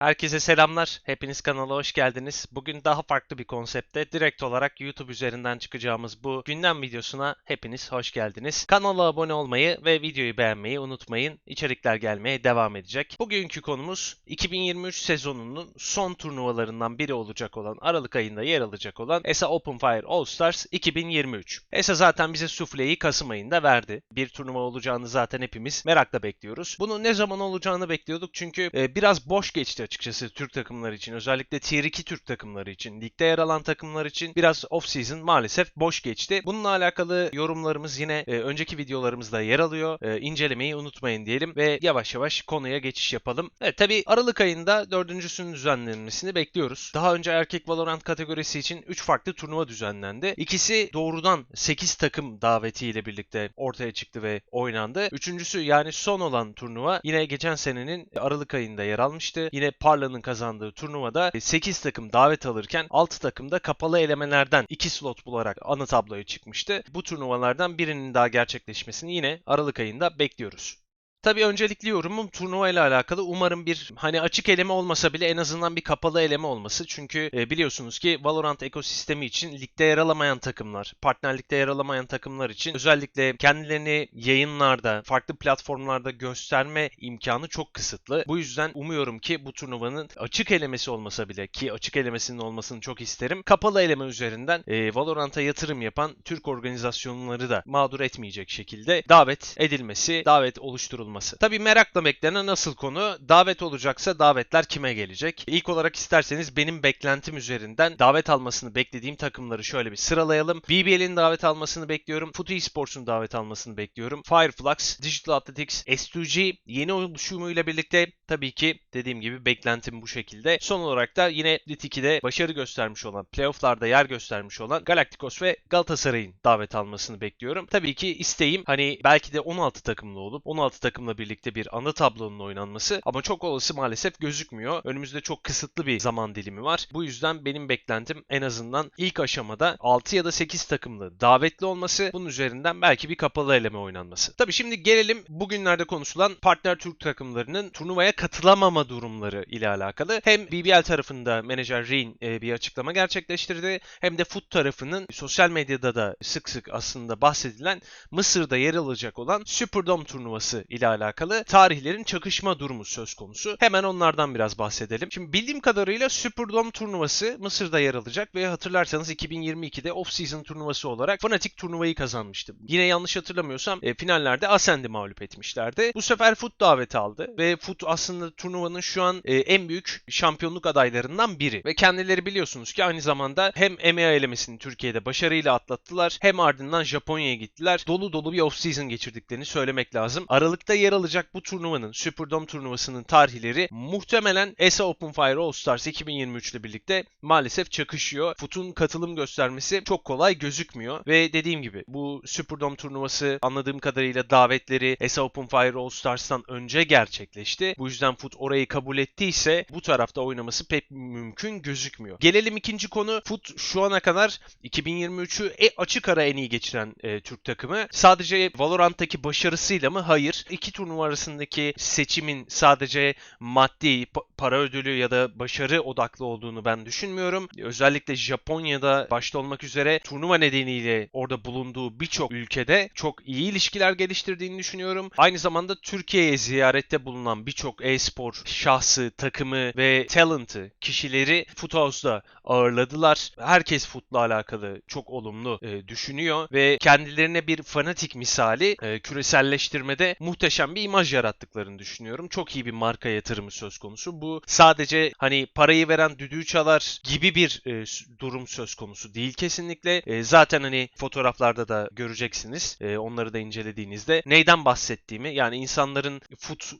Herkese selamlar. Hepiniz kanala hoş geldiniz. Bugün daha farklı bir konsepte direkt olarak YouTube üzerinden çıkacağımız bu gündem videosuna hepiniz hoş geldiniz. Kanala abone olmayı ve videoyu beğenmeyi unutmayın. İçerikler gelmeye devam edecek. Bugünkü konumuz 2023 sezonunun son turnuvalarından biri olacak olan Aralık ayında yer alacak olan ESA Open Fire All Stars 2023. ESA zaten bize sufleyi Kasım ayında verdi. Bir turnuva olacağını zaten hepimiz merakla bekliyoruz. Bunun ne zaman olacağını bekliyorduk çünkü e, biraz boş geçti açıkçası Türk takımları için. Özellikle Tier 2 Türk takımları için. Ligde yer alan takımlar için biraz off season maalesef boş geçti. Bununla alakalı yorumlarımız yine e, önceki videolarımızda yer alıyor. E, incelemeyi unutmayın diyelim ve yavaş yavaş konuya geçiş yapalım. Evet tabi Aralık ayında dördüncüsünün düzenlenmesini bekliyoruz. Daha önce erkek Valorant kategorisi için 3 farklı turnuva düzenlendi. İkisi doğrudan 8 takım davetiyle birlikte ortaya çıktı ve oynandı. Üçüncüsü yani son olan turnuva yine geçen senenin Aralık ayında yer almıştı. Yine Parla'nın kazandığı turnuvada 8 takım davet alırken 6 takım da kapalı elemelerden 2 slot bularak ana tabloya çıkmıştı. Bu turnuvalardan birinin daha gerçekleşmesini yine Aralık ayında bekliyoruz. Tabii öncelikli yorumum turnuva ile alakalı. Umarım bir hani açık eleme olmasa bile en azından bir kapalı eleme olması. Çünkü e, biliyorsunuz ki Valorant ekosistemi için ligde yer alamayan takımlar, partnerlikte yer alamayan takımlar için özellikle kendilerini yayınlarda, farklı platformlarda gösterme imkanı çok kısıtlı. Bu yüzden umuyorum ki bu turnuvanın açık elemesi olmasa bile ki açık elemesinin olmasını çok isterim. Kapalı eleme üzerinden e, Valorant'a yatırım yapan Türk organizasyonları da mağdur etmeyecek şekilde davet edilmesi, davet oluşturulması olması. Tabi merakla beklenen nasıl konu davet olacaksa davetler kime gelecek? İlk olarak isterseniz benim beklentim üzerinden davet almasını beklediğim takımları şöyle bir sıralayalım. BBL'in davet almasını bekliyorum. Foot Esports'un davet almasını bekliyorum. Fireflux, Digital Athletics, S2G yeni oluşumuyla birlikte tabii ki dediğim gibi beklentim bu şekilde. Son olarak da yine Lit 2'de başarı göstermiş olan, playofflarda yer göstermiş olan Galacticos ve Galatasaray'ın davet almasını bekliyorum. Tabii ki isteğim hani belki de 16 takımlı olup 16 takım takımla birlikte bir ana tablonun oynanması ama çok olası maalesef gözükmüyor. Önümüzde çok kısıtlı bir zaman dilimi var. Bu yüzden benim beklentim en azından ilk aşamada 6 ya da 8 takımlı davetli olması. Bunun üzerinden belki bir kapalı eleme oynanması. Tabi şimdi gelelim bugünlerde konuşulan partner Türk takımlarının turnuvaya katılamama durumları ile alakalı. Hem BBL tarafında menajer Rein e, bir açıklama gerçekleştirdi hem de FUT tarafının sosyal medyada da sık sık aslında bahsedilen Mısır'da yer alacak olan Superdome turnuvası ile alakalı tarihlerin çakışma durumu söz konusu. Hemen onlardan biraz bahsedelim. Şimdi bildiğim kadarıyla Superdome turnuvası Mısır'da yer alacak ve hatırlarsanız 2022'de off-season turnuvası olarak Fnatic turnuvayı kazanmıştı. Yine yanlış hatırlamıyorsam e, finallerde Ascend'i mağlup etmişlerdi. Bu sefer Foot daveti aldı ve Foot aslında turnuvanın şu an e, en büyük şampiyonluk adaylarından biri. Ve kendileri biliyorsunuz ki aynı zamanda hem EMEA elemesini Türkiye'de başarıyla atlattılar hem ardından Japonya'ya gittiler. Dolu dolu bir off-season geçirdiklerini söylemek lazım. Aralıkta yer alacak bu turnuvanın, Superdome turnuvasının tarihleri muhtemelen ESA Open Fire All Stars 2023 ile birlikte maalesef çakışıyor. FUT'un katılım göstermesi çok kolay gözükmüyor ve dediğim gibi bu Superdome turnuvası anladığım kadarıyla davetleri ESA Open Fire All Stars'tan önce gerçekleşti. Bu yüzden FUT orayı kabul ettiyse bu tarafta oynaması pek mümkün gözükmüyor. Gelelim ikinci konu. FUT şu ana kadar 2023'ü e, açık ara en iyi geçiren e, Türk takımı. Sadece Valorant'taki başarısıyla mı? Hayır. İki iki turnuva arasındaki seçimin sadece maddi para ödülü ya da başarı odaklı olduğunu ben düşünmüyorum. Özellikle Japonya'da başta olmak üzere turnuva nedeniyle orada bulunduğu birçok ülkede çok iyi ilişkiler geliştirdiğini düşünüyorum. Aynı zamanda Türkiye'ye ziyarette bulunan birçok e-spor şahsı, takımı ve talent'ı, kişileri Foothouse'da ağırladılar. Herkes futla alakalı çok olumlu e, düşünüyor ve kendilerine bir fanatik misali e, küreselleştirmede muhteşem muhteşem bir imaj yarattıklarını düşünüyorum. Çok iyi bir marka yatırımı söz konusu. Bu sadece hani parayı veren düdüğü çalar gibi bir e, durum söz konusu değil kesinlikle. E, zaten hani fotoğraflarda da göreceksiniz. E, onları da incelediğinizde neyden bahsettiğimi yani insanların fut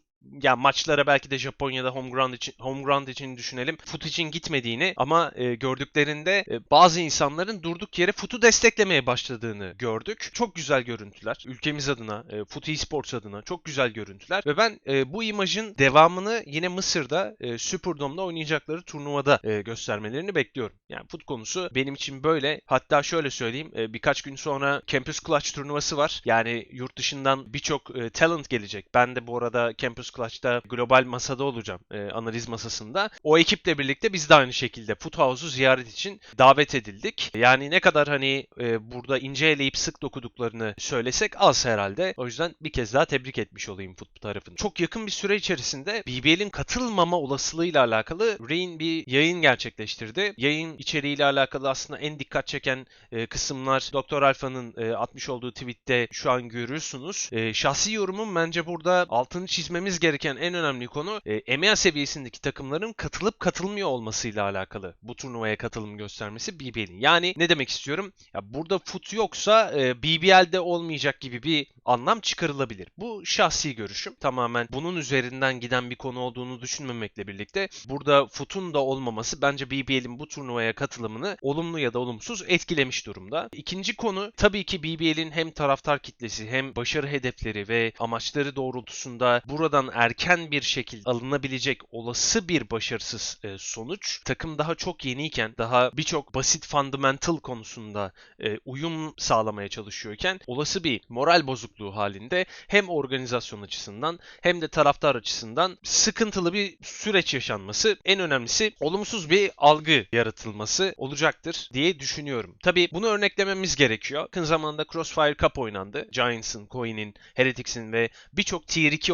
yani maçlara belki de Japonya'da home ground için home ground için düşünelim. Fut için gitmediğini ama e, gördüklerinde e, bazı insanların durduk yere Fut'u desteklemeye başladığını gördük. Çok güzel görüntüler. Ülkemiz adına, e, Fut Esports adına çok güzel görüntüler ve ben e, bu imajın devamını yine Mısır'da e, Superdome'da oynayacakları turnuvada e, göstermelerini bekliyorum. Yani Fut konusu benim için böyle. Hatta şöyle söyleyeyim. E, birkaç gün sonra Campus Clutch turnuvası var. Yani yurt dışından birçok e, talent gelecek. Ben de bu arada Campus Clutch'ta global masada olacağım. E, analiz masasında. O ekiple birlikte biz de aynı şekilde Foothouse'u ziyaret için davet edildik. Yani ne kadar hani e, burada ince eleyip sık dokuduklarını söylesek az herhalde. O yüzden bir kez daha tebrik etmiş olayım futbol tarafını. Çok yakın bir süre içerisinde BBL'in katılmama olasılığıyla alakalı Rain bir yayın gerçekleştirdi. Yayın içeriğiyle alakalı aslında en dikkat çeken e, kısımlar Doktor Alfa'nın e, atmış olduğu tweette şu an görüyorsunuz. E, şahsi yorumum bence burada altını çizmemiz gereken en önemli konu e, EMEA seviyesindeki takımların katılıp katılmıyor olmasıyla alakalı. Bu turnuvaya katılım göstermesi BBL'in. Yani ne demek istiyorum? Ya burada fut yoksa e, BBL'de olmayacak gibi bir anlam çıkarılabilir. Bu şahsi görüşüm. Tamamen bunun üzerinden giden bir konu olduğunu düşünmemekle birlikte burada futun da olmaması bence BBL'in bu turnuvaya katılımını olumlu ya da olumsuz etkilemiş durumda. İkinci konu tabii ki BBL'in hem taraftar kitlesi hem başarı hedefleri ve amaçları doğrultusunda buradan erken bir şekilde alınabilecek olası bir başarısız e, sonuç takım daha çok yeniyken daha birçok basit fundamental konusunda e, uyum sağlamaya çalışıyorken olası bir moral bozukluğu halinde hem organizasyon açısından hem de taraftar açısından sıkıntılı bir süreç yaşanması en önemlisi olumsuz bir algı yaratılması olacaktır diye düşünüyorum. Tabii bunu örneklememiz gerekiyor. Yakın zamanda Crossfire Cup oynandı. Giants'ın, Coin'in, Heretics'in ve birçok Tier 2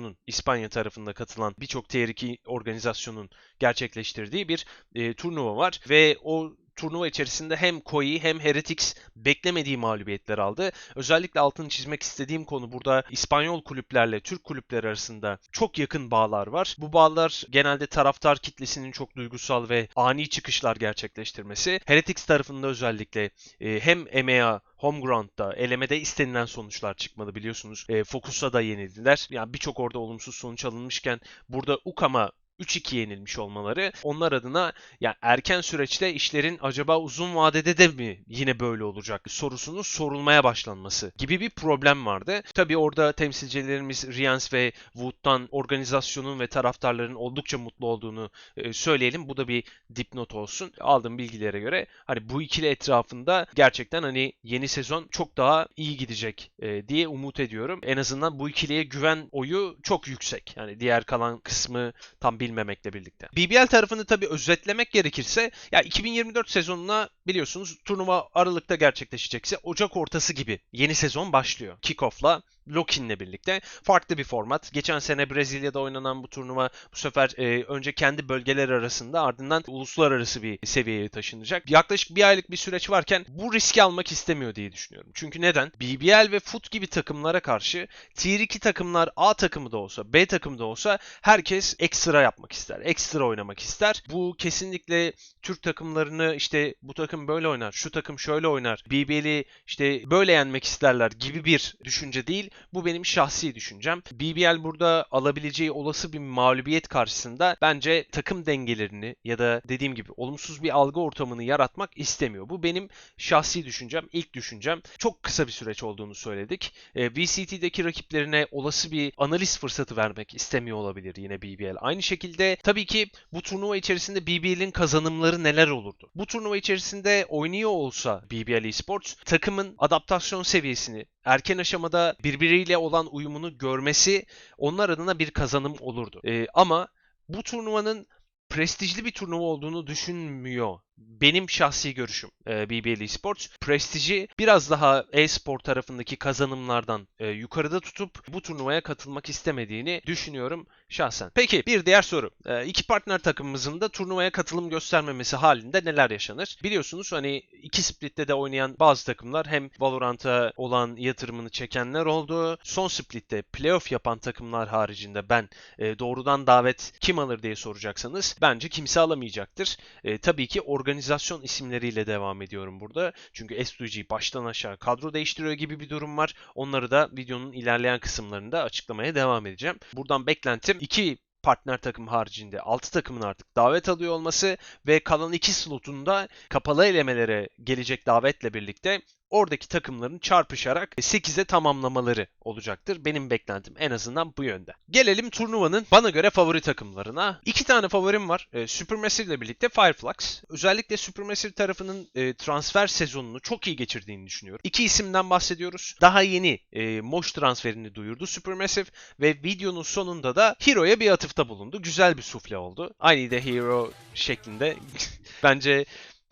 organizasyonun İspanya tarafında katılan birçok Tier 2 organizasyonun gerçekleştirdiği bir e, turnuva var. Ve o turnuva içerisinde hem Koi hem Heretics beklemediği mağlubiyetler aldı. Özellikle altını çizmek istediğim konu burada İspanyol kulüplerle Türk kulüpler arasında çok yakın bağlar var. Bu bağlar genelde taraftar kitlesinin çok duygusal ve ani çıkışlar gerçekleştirmesi. Heretics tarafında özellikle e, hem EMEA Homeground'da elemede istenilen sonuçlar çıkmadı biliyorsunuz. E, Focus'a da yenildiler. Yani birçok orada olumsuz sonuç alınmışken burada UKAM'a 3-2 yenilmiş olmaları onlar adına yani erken süreçte işlerin acaba uzun vadede de mi yine böyle olacak sorusunun sorulmaya başlanması gibi bir problem vardı. Tabi orada temsilcilerimiz Rians ve Wood'dan organizasyonun ve taraftarların oldukça mutlu olduğunu e, söyleyelim. Bu da bir dipnot olsun. Aldığım bilgilere göre hani bu ikili etrafında gerçekten hani yeni sezon çok daha iyi gidecek e, diye umut ediyorum. En azından bu ikiliye güven oyu çok yüksek. Yani diğer kalan kısmı tam bilmiyorum bilmemekle birlikte. BBL tarafını tabii özetlemek gerekirse ya 2024 sezonuna biliyorsunuz turnuva Aralık'ta gerçekleşecekse Ocak ortası gibi yeni sezon başlıyor. Kickoff'la Lokin'le birlikte farklı bir format. Geçen sene Brezilya'da oynanan bu turnuva bu sefer e, önce kendi bölgeler arasında ardından uluslararası bir seviyeye taşınacak. Yaklaşık bir aylık bir süreç varken bu riski almak istemiyor diye düşünüyorum. Çünkü neden? BBL ve FUT gibi takımlara karşı Tier 2 takımlar A takımı da olsa B takımı da olsa herkes ekstra yapmak ister. Ekstra oynamak ister. Bu kesinlikle Türk takımlarını işte bu takım böyle oynar, şu takım şöyle oynar, BBL'i işte böyle yenmek isterler gibi bir düşünce değil. Bu benim şahsi düşüncem. BBL burada alabileceği olası bir mağlubiyet karşısında bence takım dengelerini ya da dediğim gibi olumsuz bir algı ortamını yaratmak istemiyor. Bu benim şahsi düşüncem, ilk düşüncem. Çok kısa bir süreç olduğunu söyledik. E, VCT'deki rakiplerine olası bir analiz fırsatı vermek istemiyor olabilir yine BBL. Aynı şekilde tabii ki bu turnuva içerisinde BBL'in kazanımları neler olurdu? Bu turnuva içerisinde oynuyor olsa BBL Esports takımın adaptasyon seviyesini erken aşamada birbiriyle olan uyumunu görmesi onlar adına bir kazanım olurdu. Ee, ama bu turnuvanın prestijli bir turnuva olduğunu düşünmüyor benim şahsi görüşüm e, BBL Esports. Prestiji biraz daha e-spor tarafındaki kazanımlardan e, yukarıda tutup bu turnuvaya katılmak istemediğini düşünüyorum şahsen. Peki bir diğer soru. E, iki partner takımımızın da turnuvaya katılım göstermemesi halinde neler yaşanır? Biliyorsunuz hani iki splitte de oynayan bazı takımlar hem Valorant'a olan yatırımını çekenler oldu. Son splitte playoff yapan takımlar haricinde ben e, doğrudan davet kim alır diye soracaksanız bence kimse alamayacaktır. E, tabii ki organizasyon organizasyon isimleriyle devam ediyorum burada. Çünkü S2G baştan aşağı kadro değiştiriyor gibi bir durum var. Onları da videonun ilerleyen kısımlarında açıklamaya devam edeceğim. Buradan beklentim iki partner takım haricinde 6 takımın artık davet alıyor olması ve kalan 2 slotunda kapalı elemelere gelecek davetle birlikte oradaki takımların çarpışarak 8'e tamamlamaları olacaktır. Benim beklentim en azından bu yönde. Gelelim turnuvanın bana göre favori takımlarına. İki tane favorim var. E, Supermassive ile birlikte Fireflux. Özellikle Supermassive tarafının e, transfer sezonunu çok iyi geçirdiğini düşünüyorum. İki isimden bahsediyoruz. Daha yeni e, Moş transferini duyurdu Supermassive ve videonun sonunda da Hero'ya bir atıfta bulundu. Güzel bir sufle oldu. Aynı de Hero şeklinde. Bence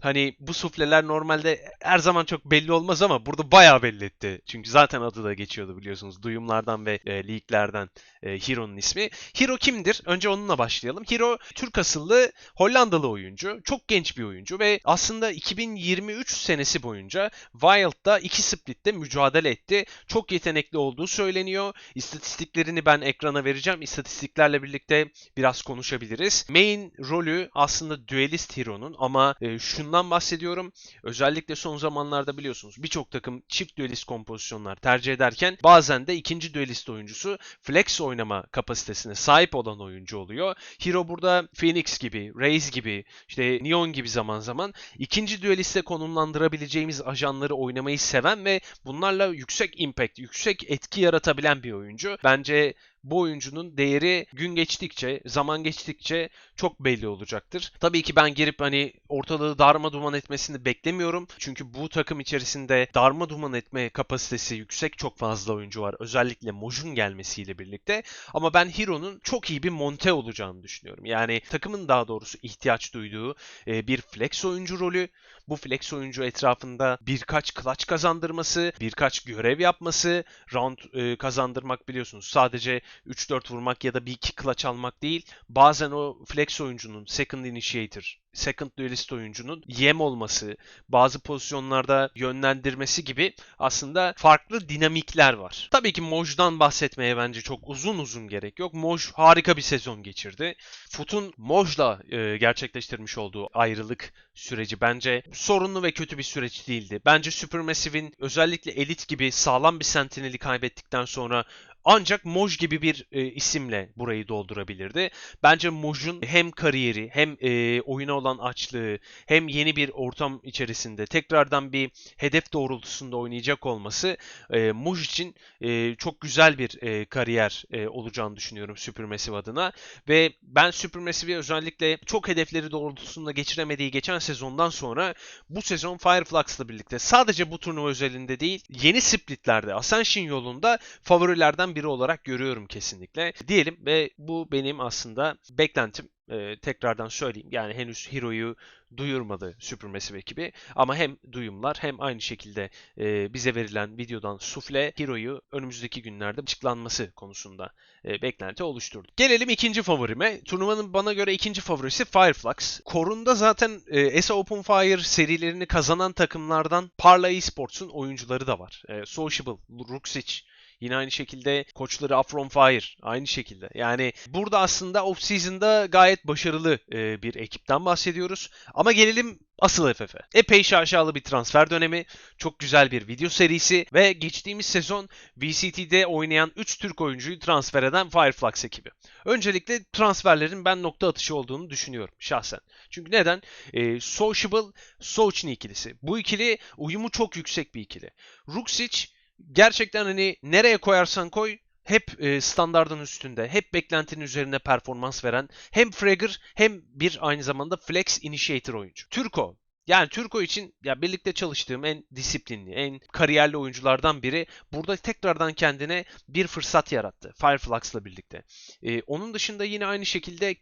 Hani bu sufleler normalde her zaman çok belli olmaz ama burada bayağı belli etti. Çünkü zaten adı da geçiyordu biliyorsunuz. Duyumlardan ve e, leaklerden e, Hero'nun ismi. Hero kimdir? Önce onunla başlayalım. Hero Türk asıllı Hollandalı oyuncu. Çok genç bir oyuncu ve aslında 2023 senesi boyunca Wild'da iki splitte mücadele etti. Çok yetenekli olduğu söyleniyor. İstatistiklerini ben ekrana vereceğim. İstatistiklerle birlikte biraz konuşabiliriz. Main rolü aslında duelist Hero'nun ama e, şunu şundan bahsediyorum. Özellikle son zamanlarda biliyorsunuz birçok takım çift düelist kompozisyonlar tercih ederken bazen de ikinci düelist oyuncusu flex oynama kapasitesine sahip olan oyuncu oluyor. Hero burada Phoenix gibi, Raze gibi, işte Neon gibi zaman zaman ikinci düeliste konumlandırabileceğimiz ajanları oynamayı seven ve bunlarla yüksek impact, yüksek etki yaratabilen bir oyuncu. Bence bu oyuncunun değeri gün geçtikçe, zaman geçtikçe çok belli olacaktır. Tabii ki ben girip hani ortalığı darma duman etmesini beklemiyorum. Çünkü bu takım içerisinde darma duman etme kapasitesi yüksek çok fazla oyuncu var. Özellikle Moj'un gelmesiyle birlikte. Ama ben Hero'nun çok iyi bir monte olacağını düşünüyorum. Yani takımın daha doğrusu ihtiyaç duyduğu bir flex oyuncu rolü. Bu flex oyuncu etrafında birkaç clutch kazandırması, birkaç görev yapması, round kazandırmak biliyorsunuz. Sadece 3-4 vurmak ya da bir iki clutch almak değil. Bazen o flex oyuncunun second initiator second duelist oyuncunun yem olması, bazı pozisyonlarda yönlendirmesi gibi aslında farklı dinamikler var. Tabii ki Moj'dan bahsetmeye bence çok uzun uzun gerek yok. Moj harika bir sezon geçirdi. Foot'un Moj'la e, gerçekleştirmiş olduğu ayrılık süreci bence sorunlu ve kötü bir süreç değildi. Bence Supermassive'in özellikle Elite gibi sağlam bir sentineli kaybettikten sonra ancak Moj gibi bir e, isimle burayı doldurabilirdi. Bence Moj'un hem kariyeri hem e, oyuna olan açlığı hem yeni bir ortam içerisinde tekrardan bir hedef doğrultusunda oynayacak olması e, Moj için e, çok güzel bir e, kariyer e, olacağını düşünüyorum Supermassive adına. Ve ben Supermassive'i özellikle çok hedefleri doğrultusunda geçiremediği geçen sezondan sonra bu sezon Fireflux'la birlikte sadece bu turnuva özelinde değil yeni splitlerde Ascension yolunda favorilerden biri olarak görüyorum kesinlikle. Diyelim ve bu benim aslında beklentim e, tekrardan söyleyeyim. Yani henüz Hero'yu duyurmadı Supermassive ekibi. Ama hem duyumlar hem aynı şekilde e, bize verilen videodan sufle Hero'yu önümüzdeki günlerde açıklanması konusunda e, beklenti oluşturdu. Gelelim ikinci favorime. Turnuvanın bana göre ikinci favorisi Fireflux. Korunda zaten e, ESA Open Fire serilerini kazanan takımlardan Parla Esports'un oyuncuları da var. E, Sociable, Ruxic, Yine aynı şekilde koçları Afron Fire aynı şekilde. Yani burada aslında off season'da gayet başarılı e, bir ekipten bahsediyoruz. Ama gelelim asıl FF'e. Epey şaşalı bir transfer dönemi, çok güzel bir video serisi ve geçtiğimiz sezon VCT'de oynayan 3 Türk oyuncuyu transfer eden Fireflux ekibi. Öncelikle transferlerin ben nokta atışı olduğunu düşünüyorum şahsen. Çünkü neden? E, Sociable, Sochni ikilisi. Bu ikili uyumu çok yüksek bir ikili. Ruksic gerçekten hani nereye koyarsan koy hep e, standardın üstünde, hep beklentinin üzerinde performans veren hem Fragger hem bir aynı zamanda flex initiator oyuncu. Turko yani Turko için ya birlikte çalıştığım en disiplinli, en kariyerli oyunculardan biri. Burada tekrardan kendine bir fırsat yarattı Fireflux'la birlikte. Ee, onun dışında yine aynı şekilde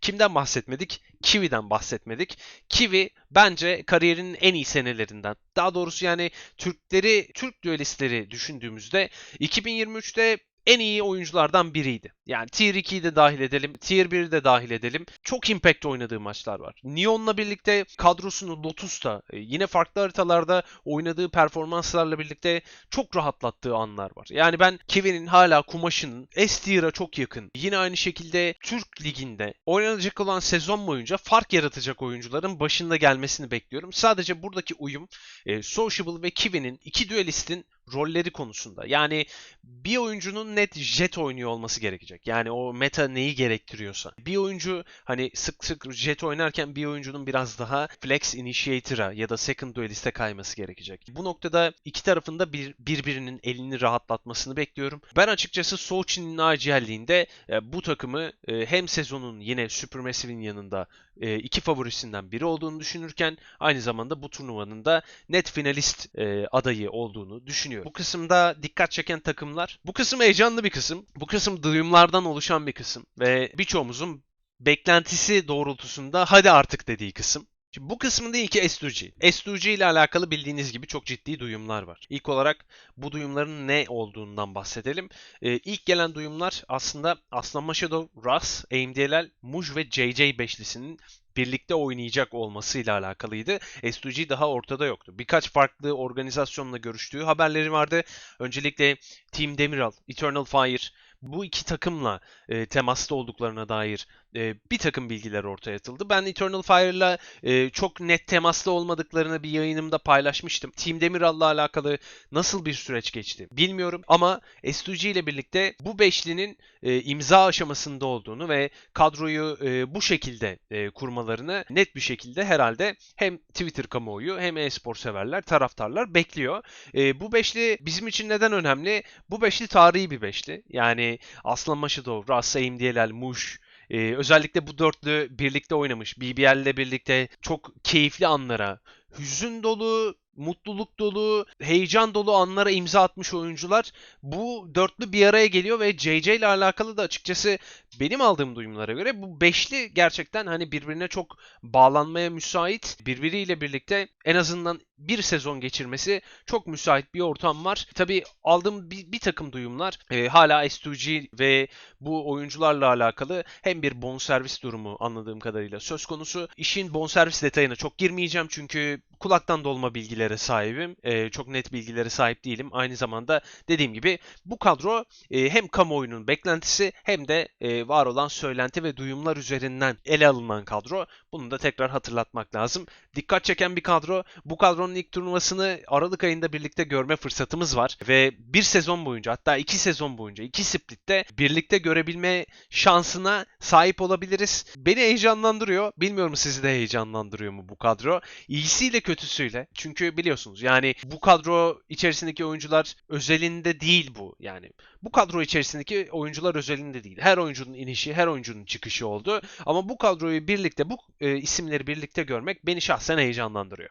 Kimden bahsetmedik? Kiwi'den bahsetmedik. Kiwi bence kariyerinin en iyi senelerinden. Daha doğrusu yani Türkleri, Türk düelistleri düşündüğümüzde 2023'te en iyi oyunculardan biriydi. Yani Tier 2'yi de dahil edelim, Tier 1'i de dahil edelim. Çok impact oynadığı maçlar var. Neon'la birlikte kadrosunu Lotus'ta e, yine farklı haritalarda oynadığı performanslarla birlikte çok rahatlattığı anlar var. Yani ben Kevin'in hala kumaşının S tier'a çok yakın. Yine aynı şekilde Türk Ligi'nde oynanacak olan sezon boyunca fark yaratacak oyuncuların başında gelmesini bekliyorum. Sadece buradaki uyum e, Sociable ve Kevin'in iki düelistin rolleri konusunda. Yani bir oyuncunun net jet oynuyor olması gerekecek. Yani o meta neyi gerektiriyorsa. Bir oyuncu hani sık sık jet oynarken bir oyuncunun biraz daha flex initiator'a ya da second duelist'e kayması gerekecek. Bu noktada iki tarafında bir, birbirinin elini rahatlatmasını bekliyorum. Ben açıkçası Sochi'nin acelliğinde e, bu takımı e, hem sezonun yine Supermassive'in yanında e, iki favorisinden biri olduğunu düşünürken aynı zamanda bu turnuvanın da net finalist e, adayı olduğunu düşünüyorum. Bu kısımda dikkat çeken takımlar. Bu kısım heyecanlı bir kısım. Bu kısım duyumlardan oluşan bir kısım ve birçoğumuzun beklentisi doğrultusunda hadi artık dediği kısım. Şimdi bu kısmında ilki S2G. S2G ile alakalı bildiğiniz gibi çok ciddi duyumlar var. İlk olarak bu duyumların ne olduğundan bahsedelim. Ee, ilk gelen duyumlar aslında Aslan Maşadov, Ras, AMDLL, Muj ve JJ beşlisinin birlikte oynayacak olmasıyla alakalıydı. S2G daha ortada yoktu. Birkaç farklı organizasyonla görüştüğü haberleri vardı. Öncelikle Team Demiral, Eternal Fire, bu iki takımla e, temasta olduklarına dair e, bir takım bilgiler ortaya atıldı. Ben Eternal Fire'la e, çok net temaslı olmadıklarını bir yayınımda paylaşmıştım. Team Demiral'la alakalı nasıl bir süreç geçti bilmiyorum ama S2G ile birlikte bu beşlinin e, imza aşamasında olduğunu ve kadroyu e, bu şekilde e, kurmalarını net bir şekilde herhalde hem Twitter kamuoyu hem e-spor severler, taraftarlar bekliyor. E, bu beşli bizim için neden önemli? Bu beşli tarihi bir beşli. Yani Aslan Maşidov, Ras, AMDLL, Muş, ee, özellikle bu dörtlü birlikte oynamış. BBL ile birlikte çok keyifli anlara, hüzün dolu, mutluluk dolu, heyecan dolu anlara imza atmış oyuncular bu dörtlü bir araya geliyor ve JJ ile alakalı da açıkçası benim aldığım duyumlara göre bu beşli gerçekten hani birbirine çok bağlanmaya müsait. Birbiriyle birlikte en azından bir sezon geçirmesi çok müsait bir ortam var. Tabi aldığım bir, bir takım duyumlar e, hala S2G ve bu oyuncularla alakalı hem bir bonservis durumu anladığım kadarıyla söz konusu. İşin bonservis detayına çok girmeyeceğim çünkü kulaktan dolma bilgilere sahibim. E, çok net bilgilere sahip değilim. Aynı zamanda dediğim gibi bu kadro e, hem kamuoyunun beklentisi hem de e, var olan söylenti ve duyumlar üzerinden ele alınan kadro. Bunu da tekrar hatırlatmak lazım. Dikkat çeken bir kadro. Bu kadronun ilk turnuvasını Aralık ayında birlikte görme fırsatımız var. Ve bir sezon boyunca hatta iki sezon boyunca iki splitte birlikte görebilme şansına sahip olabiliriz. Beni heyecanlandırıyor. Bilmiyorum sizi de heyecanlandırıyor mu bu kadro. İyisiyle kötüsüyle. Çünkü biliyorsunuz yani bu kadro içerisindeki oyuncular özelinde değil bu. Yani bu kadro içerisindeki oyuncular özelinde değil. Her oyuncunun inişi, her oyuncunun çıkışı oldu. Ama bu kadroyu birlikte, bu e, isimleri birlikte görmek beni şahsen heyecanlandırıyor.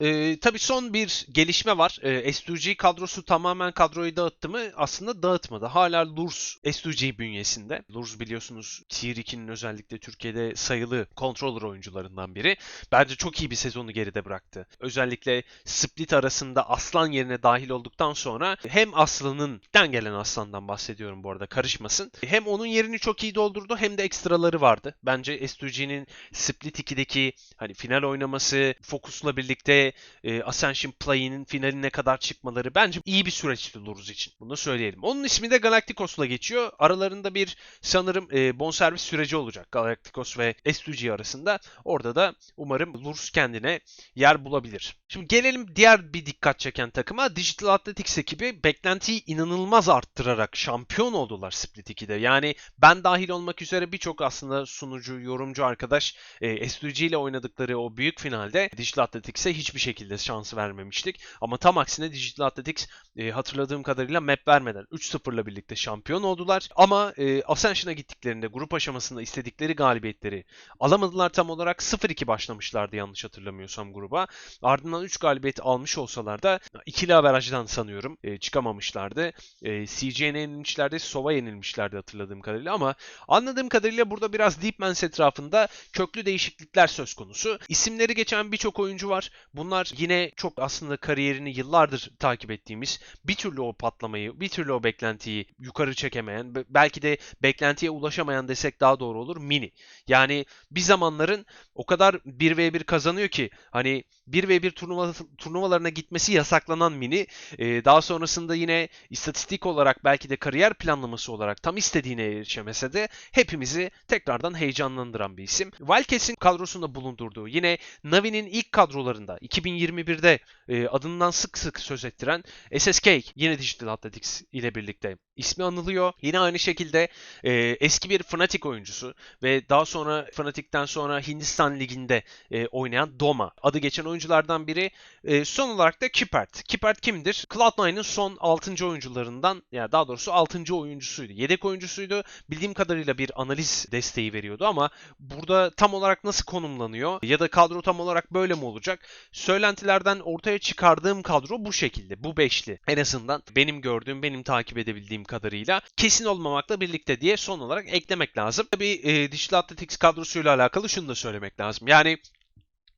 Ee, tabii son bir gelişme var. Ee, S2G kadrosu tamamen kadroyu dağıttı mı? Aslında dağıtmadı. Hala Lurs S2G bünyesinde. Lurs biliyorsunuz Tier 2'nin özellikle Türkiye'de sayılı controller oyuncularından biri. Bence çok iyi bir sezonu geride bıraktı. Özellikle Split arasında Aslan yerine dahil olduktan sonra hem Aslan'ın gelen Aslan'dan bahsediyorum bu arada karışmasın. Hem onun yerini çok iyi doldurdu hem de ekstraları vardı. Bence S2G'nin Split 2'deki hani final oynaması, Focus'la birlikte e, Ascension Play'inin finaline kadar çıkmaları bence iyi bir süreçti Lurz için. Bunu söyleyelim. Onun ismi de Galacticos'la geçiyor. Aralarında bir sanırım e, bonservis süreci olacak Galacticos ve S2G arasında. Orada da umarım Lurz kendine yer bulabilir. Şimdi gelelim diğer bir dikkat çeken takıma. Digital Athletics ekibi beklentiyi inanılmaz arttırarak şampiyon oldular Split 2'de. Yani ben dahil olmak üzere birçok aslında sunucu, yorumcu arkadaş e, S2G ile oynadıkları o büyük finalde Digital Athletics'e hiçbir hiçbir şekilde şans vermemiştik. Ama tam aksine Digital Athletics e, hatırladığım kadarıyla map vermeden 3-0'la birlikte şampiyon oldular. Ama e, Ascension'a gittiklerinde grup aşamasında istedikleri galibiyetleri alamadılar tam olarak. 0-2 başlamışlardı yanlış hatırlamıyorsam gruba. Ardından 3 galibiyet almış olsalar da ikili averajdan sanıyorum e, çıkamamışlardı. E, CJ'ne yenilmişlerdi, Sova yenilmişlerdi hatırladığım kadarıyla ama anladığım kadarıyla burada biraz Deepmans etrafında köklü değişiklikler söz konusu. İsimleri geçen birçok oyuncu var. Bunlar Bunlar yine çok aslında kariyerini yıllardır takip ettiğimiz bir türlü o patlamayı, bir türlü o beklentiyi yukarı çekemeyen, belki de beklentiye ulaşamayan desek daha doğru olur mini. Yani bir zamanların o kadar 1v1 kazanıyor ki hani 1v1 turnuva, turnuvalarına gitmesi yasaklanan mini daha sonrasında yine istatistik olarak belki de kariyer planlaması olarak tam istediğine erişemese de hepimizi tekrardan heyecanlandıran bir isim. Wildcats'in kadrosunda bulundurduğu yine Navi'nin ilk kadrolarında 2021'de e, adından sık sık söz ettiren SSK yine Digital Athletics ile birlikte ismi anılıyor. Yine aynı şekilde e, eski bir Fnatic oyuncusu ve daha sonra Fnatic'ten sonra Hindistan Ligi'nde e, oynayan Doma adı geçen oyunculardan biri. E, son olarak da Kipert. Kipert kimdir? Cloud9'ın son 6. oyuncularından yani daha doğrusu 6. oyuncusuydu. Yedek oyuncusuydu. Bildiğim kadarıyla bir analiz desteği veriyordu ama burada tam olarak nasıl konumlanıyor ya da kadro tam olarak böyle mi olacak? Söylentilerden ortaya çıkardığım kadro bu şekilde. Bu beşli. En azından benim gördüğüm, benim takip edebildiğim kadarıyla kesin olmamakla birlikte diye son olarak eklemek lazım. Tabii e, Digital Athletics kadrosuyla alakalı şunu da söylemek lazım. Yani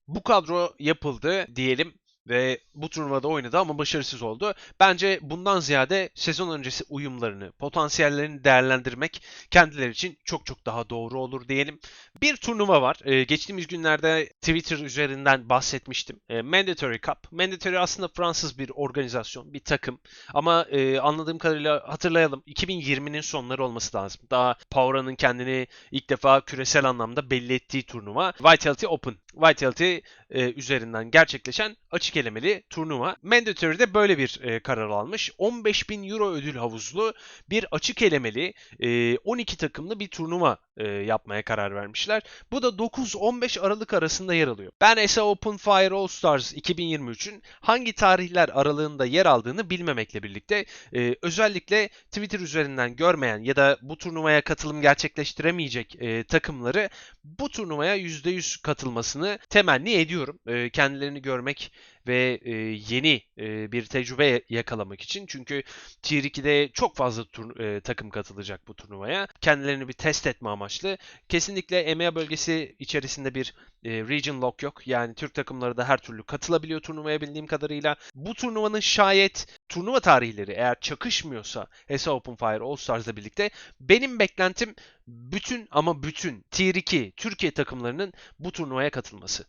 bu kadro yapıldı diyelim ve bu turnuvada oynadı ama başarısız oldu. Bence bundan ziyade sezon öncesi uyumlarını, potansiyellerini değerlendirmek kendileri için çok çok daha doğru olur diyelim. Bir turnuva var. Ee, geçtiğimiz günlerde Twitter üzerinden bahsetmiştim. Ee, Mandatory Cup. Mandatory aslında Fransız bir organizasyon, bir takım. Ama e, anladığım kadarıyla hatırlayalım. 2020'nin sonları olması lazım. Daha Powera'nın kendini ilk defa küresel anlamda belli ettiği turnuva. Vitality Open. Vitality e, üzerinden gerçekleşen açık elemeli turnuva. Mandatory'de böyle bir e, karar almış. 15.000 euro ödül havuzlu bir açık elemeli e, 12 takımlı bir turnuva e, yapmaya karar vermişler. Bu da 9-15 Aralık arasında yer alıyor. Ben ESA Open Fire All Stars 2023'ün hangi tarihler aralığında yer aldığını bilmemekle birlikte e, özellikle Twitter üzerinden görmeyen ya da bu turnuvaya katılım gerçekleştiremeyecek e, takımları bu turnuvaya %100 katılmasını temenni ediyorum. E, kendilerini görmek ve e, yeni e, bir tecrübe yakalamak için. Çünkü Tier 2'de çok fazla tur, e, takım katılacak bu turnuvaya. Kendilerini bir test etme amaçlı. Kesinlikle EMEA bölgesi içerisinde bir e, region lock yok. Yani Türk takımları da her türlü katılabiliyor turnuvaya bildiğim kadarıyla. Bu turnuvanın şayet turnuva tarihleri eğer çakışmıyorsa ESA Open Fire All Stars'la birlikte benim beklentim bütün ama bütün Tier 2 Türkiye takımlarının bu turnuvaya katılması.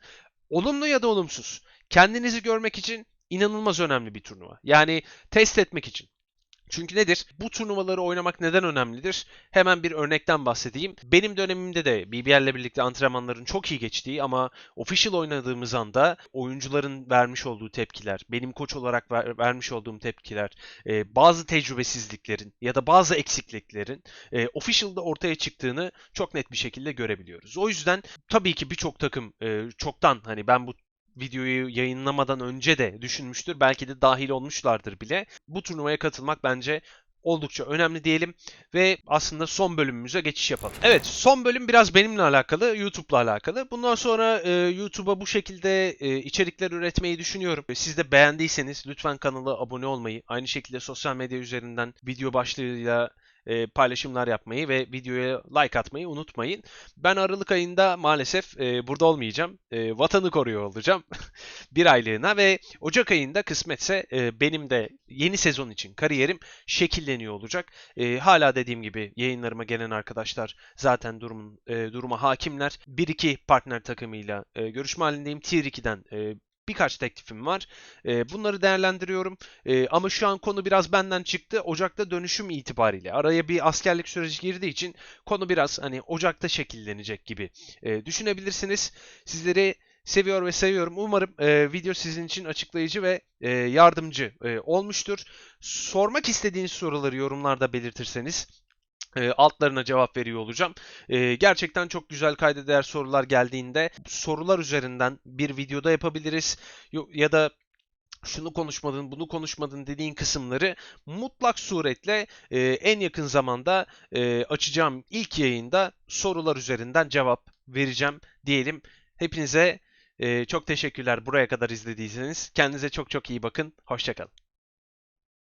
Olumlu ya da olumsuz. Kendinizi görmek için inanılmaz önemli bir turnuva. Yani test etmek için. Çünkü nedir? Bu turnuvaları oynamak neden önemlidir? Hemen bir örnekten bahsedeyim. Benim dönemimde de BBL ile birlikte antrenmanların çok iyi geçtiği ama official oynadığımız anda oyuncuların vermiş olduğu tepkiler, benim koç olarak ver, vermiş olduğum tepkiler, e, bazı tecrübesizliklerin ya da bazı eksikliklerin e, official'da ortaya çıktığını çok net bir şekilde görebiliyoruz. O yüzden tabii ki birçok takım e, çoktan hani ben bu videoyu yayınlamadan önce de düşünmüştür. Belki de dahil olmuşlardır bile. Bu turnuvaya katılmak bence oldukça önemli diyelim ve aslında son bölümümüze geçiş yapalım. Evet son bölüm biraz benimle alakalı, YouTube'la alakalı. Bundan sonra e, YouTube'a bu şekilde e, içerikler üretmeyi düşünüyorum. Siz de beğendiyseniz lütfen kanala abone olmayı, aynı şekilde sosyal medya üzerinden video başlığıyla e, paylaşımlar yapmayı ve videoya like atmayı unutmayın. Ben Aralık ayında maalesef e, burada olmayacağım. E, vatanı koruyor olacağım bir aylığına ve Ocak ayında kısmetse e, benim de yeni sezon için kariyerim şekilleniyor olacak. E, hala dediğim gibi yayınlarıma gelen arkadaşlar zaten durumun e, duruma hakimler. Bir iki partner takımıyla e, görüşme halindeyim. Tier 2'den e, birkaç teklifim var. E, bunları değerlendiriyorum. E, ama şu an konu biraz benden çıktı. Ocak'ta dönüşüm itibariyle. Araya bir askerlik süreci girdiği için konu biraz hani Ocak'ta şekillenecek gibi e, düşünebilirsiniz. Sizleri seviyor ve seviyorum. Umarım e, video sizin için açıklayıcı ve e, yardımcı e, olmuştur. Sormak istediğiniz soruları yorumlarda belirtirseniz e, altlarına cevap veriyor olacağım. E, gerçekten çok güzel kayda değer sorular geldiğinde sorular üzerinden bir videoda yapabiliriz. Ya da şunu konuşmadın, bunu konuşmadın dediğin kısımları mutlak suretle e, en yakın zamanda e, açacağım ilk yayında sorular üzerinden cevap vereceğim diyelim. Hepinize e, çok teşekkürler buraya kadar izlediyseniz. Kendinize çok çok iyi bakın. Hoşçakalın.